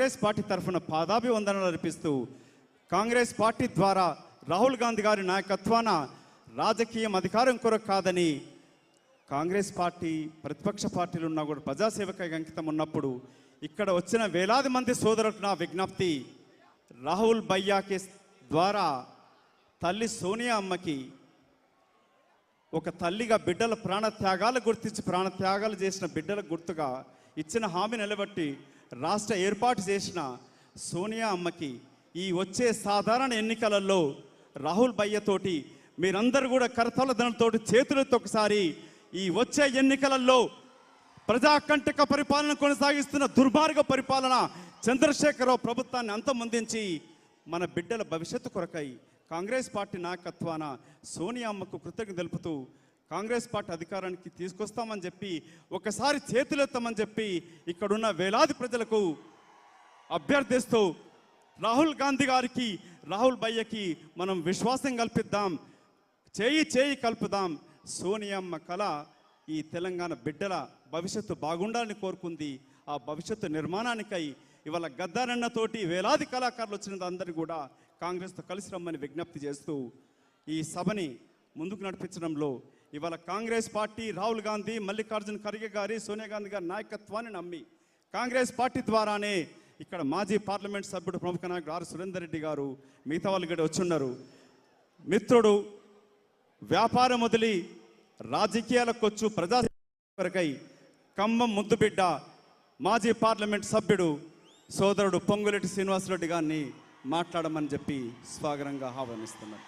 Congress party తరఫున పాదాభివందనలు అర్పిస్తూ Congress party ద్వారా రాహుల్ గాంధీ గారి నాయకత్వాన రాజకీయం అధికారం కొరకు కాదని కాంగ్రెస్ పార్టీ ప్రతిపక్ష పార్టీలు ఉన్నా కూడా ప్రజాసేవక అంకితం ఉన్నప్పుడు ఇక్కడ వచ్చిన వేలాది మంది సోదరులకు నా విజ్ఞప్తి రాహుల్ భయ్యాకి ద్వారా తల్లి సోనియా అమ్మకి ఒక తల్లిగా బిడ్డల ప్రాణ త్యాగాలు గుర్తించి ప్రాణత్యాగాలు చేసిన బిడ్డల గుర్తుగా ఇచ్చిన హామీ నిలబట్టి రాష్ట్ర ఏర్పాటు చేసిన సోనియా అమ్మకి ఈ వచ్చే సాధారణ ఎన్నికలలో రాహుల్ భయ్యతోటి మీరందరూ కూడా కరతల ధనంతోటి చేతులతో ఒకసారి ఈ వచ్చే ఎన్నికలలో ప్రజాకంటక పరిపాలన కొనసాగిస్తున్న దుర్మార్గ పరిపాలన చంద్రశేఖరరావు ప్రభుత్వాన్ని అంతమొందించి మన బిడ్డల భవిష్యత్తు కొరకై కాంగ్రెస్ పార్టీ నాయకత్వాన సోనియా అమ్మకు కృతజ్ఞత తెలుపుతూ కాంగ్రెస్ పార్టీ అధికారానికి తీసుకొస్తామని చెప్పి ఒకసారి చేతులెత్తామని చెప్పి ఇక్కడున్న వేలాది ప్రజలకు అభ్యర్థిస్తూ రాహుల్ గాంధీ గారికి రాహుల్ భయ్యకి మనం విశ్వాసం కల్పిద్దాం చేయి చేయి కలుపుదాం. సోనియమ్మ కళ ఈ తెలంగాణ బిడ్డల భవిష్యత్తు బాగుండాలని కోరుకుంది. ఆ భవిష్యత్తు నిర్మాణానికై ఇవాళ గద్దారన్నతోటి వేలాది కళాకారులు వచ్చిన అందరినీ కూడా కాంగ్రెస్తో కలిసి రమ్మని విజ్ఞప్తి చేస్తూ ఈ సభని ముందుకు నడిపించడంలో ఇవాళ కాంగ్రెస్ పార్టీ రాహుల్ గాంధీ మల్లికార్జున ఖర్గే గారి సోనియా గాంధీ గారి నాయకత్వాన్ని నమ్మి కాంగ్రెస్ పార్టీ ద్వారానే ఇక్కడ మాజీ పార్లమెంట్ సభ్యుడు ప్రముఖ నాయకుడు ఆర్ సురేందర్ రెడ్డి గారు మిగతా వాళ్ళు ఇక్కడ వచ్చున్నారు మిత్రుడు వ్యాపారం వదిలి రాజకీయాలకు వచ్చు ప్రజా కొరకై ఖమ్మం ముద్దుబిడ్డ మాజీ పార్లమెంట్ సభ్యుడు సోదరుడు పొంగులెట్టి శ్రీనివాసరెడ్డి గారిని మాట్లాడమని చెప్పి స్వాగతంగా ఆహ్వానిస్తున్నారు